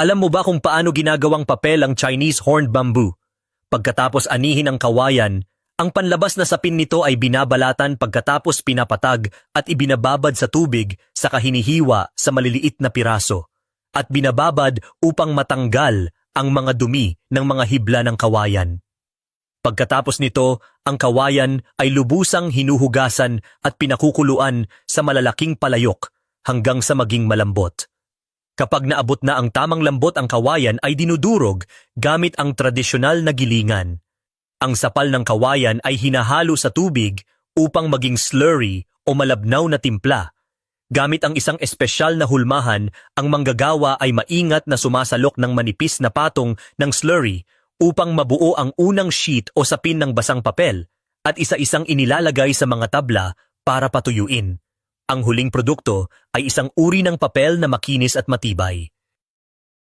Alam mo ba kung paano ginagawang papel ang Chinese horned bamboo? Pagkatapos anihin ang kawayan, ang panlabas na sapin nito ay binabalatan pagkatapos pinapatag at ibinababad sa tubig sa kahinihiwa sa maliliit na piraso at binababad upang matanggal ang mga dumi ng mga hibla ng kawayan. Pagkatapos nito, ang kawayan ay lubusang hinuhugasan at pinakukuluan sa malalaking palayok hanggang sa maging malambot. Kapag naabot na ang tamang lambot ang kawayan ay dinudurog gamit ang tradisyonal na gilingan. Ang sapal ng kawayan ay hinahalo sa tubig upang maging slurry o malabnaw na timpla. Gamit ang isang espesyal na hulmahan, ang manggagawa ay maingat na sumasalok ng manipis na patong ng slurry upang mabuo ang unang sheet o sapin ng basang papel at isa-isang inilalagay sa mga tabla para patuyuin. Ang huling produkto ay isang uri ng papel na makinis at matibay.